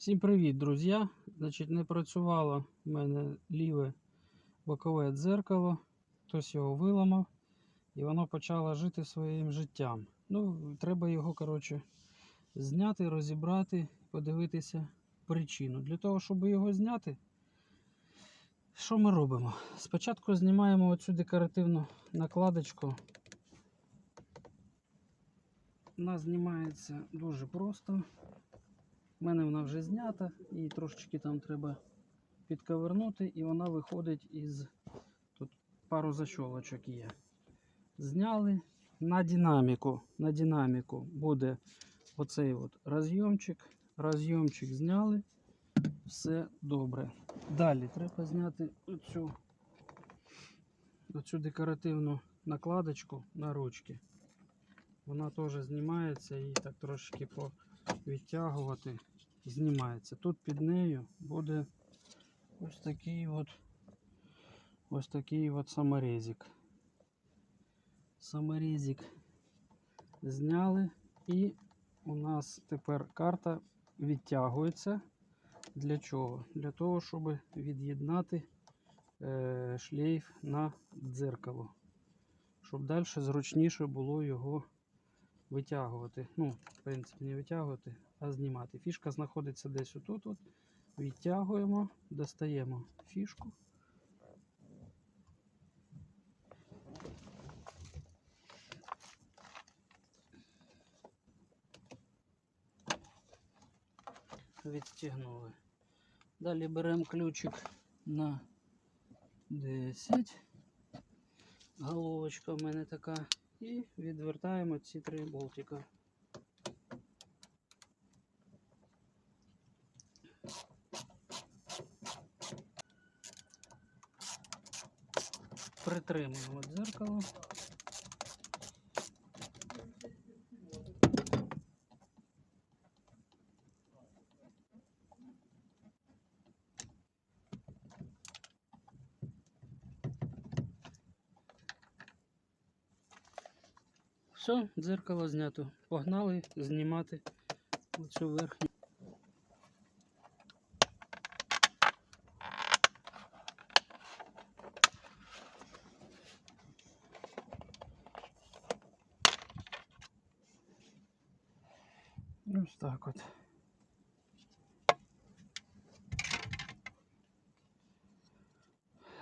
Всім привіт, друзі! Значить, не працювало в мене ліве бокове дзеркало, хтось його виламав, і воно почало жити своїм життям. Ну, треба його, коротше, зняти, розібрати, подивитися причину. Для того, щоб його зняти, що ми робимо? Спочатку знімаємо оцю декоративну накладочку. Вона знімається дуже просто. У мене вона вже знята, її трошечки там треба підковернути, і вона виходить із тут пару защолочок є. Зняли на динаміку. На динаміку буде оцей от розйомчик. Розйомчик зняли. Все добре. Далі треба зняти оцю, оцю декоративну накладочку на ручки. Вона теж знімається і так трошки по відтягувати, знімається. Тут під нею буде ось такий от ось такий от саморезик. Саморезик зняли і у нас тепер карта відтягується. Для чого? Для того, щоб від'єднати е, шлейф на дзеркало. Щоб далі зручніше було його витягувати. Ну, в принципі, не витягувати, а знімати. Фішка знаходиться десь отут. От. Відтягуємо, достаємо фішку. Відстігнули. Далі беремо ключик на 10. Головочка в мене така. І відвертаємо ці три болтика. Притримуємо дзеркало. Все, дзеркало знято. Погнали знімати оцю верхню. Ось так от.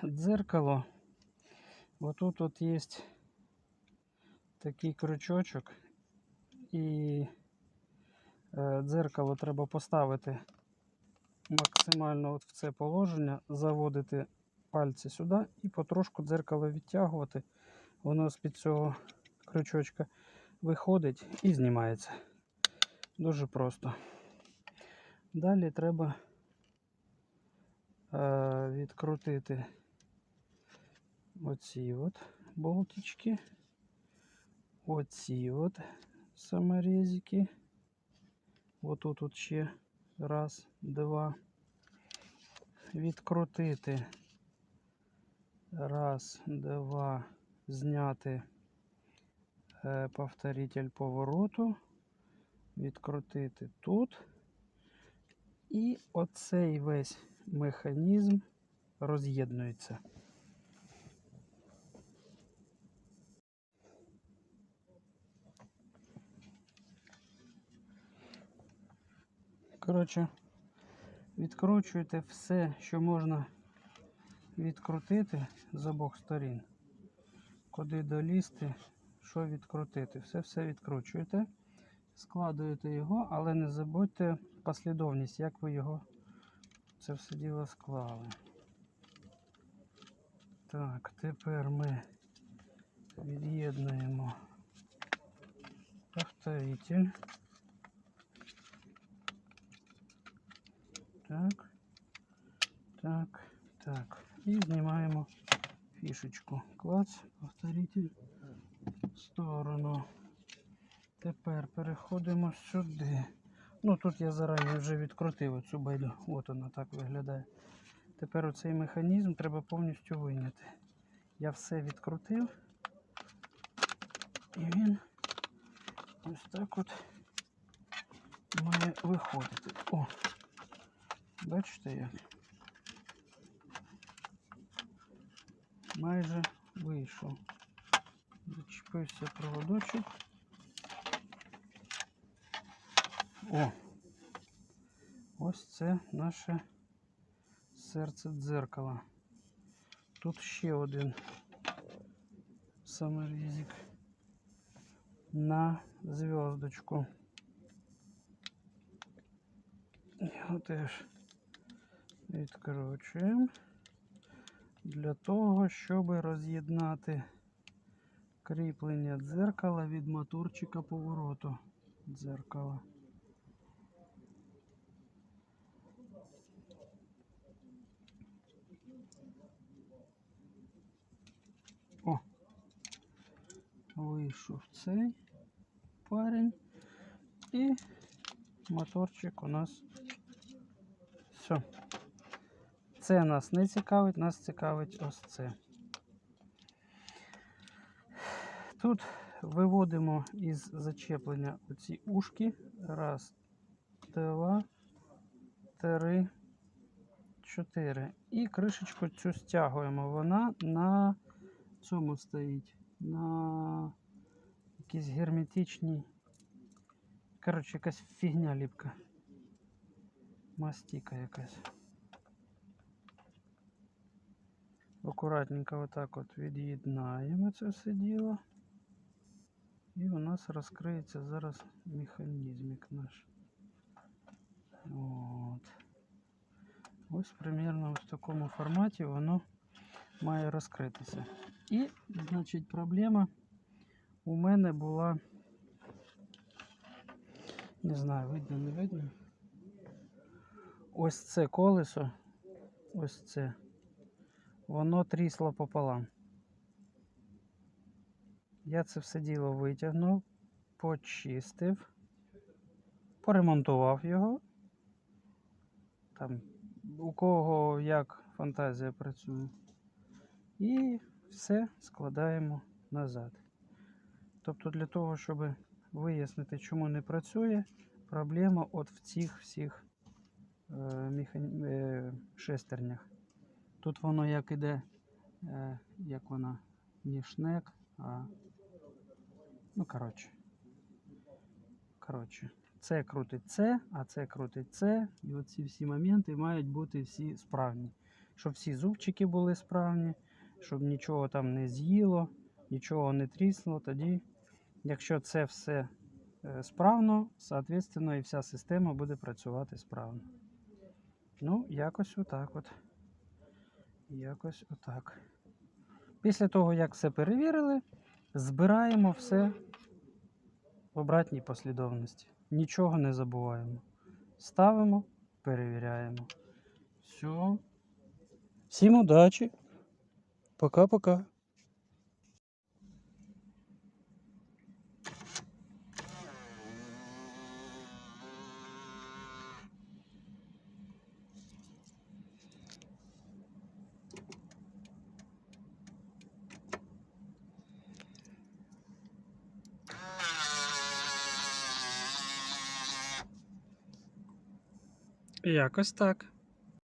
Дзеркало. Вот тут вот есть такий крючочок, і е, дзеркало треба поставити максимально от в це положення, заводити пальці сюди і потрошку дзеркало відтягувати. Воно з-під цього крючочка виходить і знімається. Дуже просто. Далі треба е, відкрутити оці от болтички оці от саморезики. Отут тут ще раз, два. Відкрутити. Раз, два, зняти е, повторитель повороту. Відкрутити тут. І оцей весь механізм роз'єднується. Коротше, відкручуєте все, що можна відкрутити з обох сторін. Куди долізти, що відкрутити. Все-все відкручуєте, складуєте його, але не забудьте послідовність, як ви його це все діло склали. Так, тепер ми від'єднуємо повторитель. Так, так, так. І знімаємо фішечку. Клац, повторитель сторону. Тепер переходимо сюди. Ну тут я зарані вже відкрутив цю байду. От вона так виглядає. Тепер оцей механізм треба повністю вийняти. Я все відкрутив. І він ось так от має виходити. О! Бачите як? Майже вийшов. Зачепився проводочок. О! Ось це наше серце дзеркала. Тут ще один саморізик на зв'язочку. Його теж відкручуємо для того, щоб роз'єднати кріплення дзеркала від моторчика повороту дзеркала. О! Вийшов цей парень і моторчик у нас все. Це нас не цікавить, нас цікавить ось це. Тут виводимо із зачеплення оці ушки. Раз, два, три, чотири. І кришечку цю стягуємо. Вона на цьому стоїть. На якійсь герметичній. Коротше, якась фігня ліпка. Мастіка якась. Акуратненько отак от від'єднаємо це все діло. І у нас розкриється зараз механізмик наш. От. Ось примерно в такому форматі воно має розкритися. І, значить, проблема у мене була. Не знаю, видно, не видно. Ось це колесо, ось це. Воно трісло пополам. Я це все діло витягнув, почистив, поремонтував його. Там, у кого як фантазія працює. І все складаємо назад. Тобто для того, щоб вияснити, чому не працює, проблема от в цих всіх е, механі... е, шестернях. Тут воно як іде, е, як вона, не шнек, а. Ну, коротше. Коротше, це крутить це, а це крутить це. І оці всі моменти мають бути всі справні. Щоб всі зубчики були справні, щоб нічого там не з'їло, нічого не тріснуло. Тоді, якщо це все е, справно, соответственно, і вся система буде працювати справно. Ну, якось отак от. Якось отак. Після того, як все перевірили, збираємо все в обратній послідовності. Нічого не забуваємо. Ставимо, перевіряємо. Все. Всім удачі. Пока-пока. Якось так.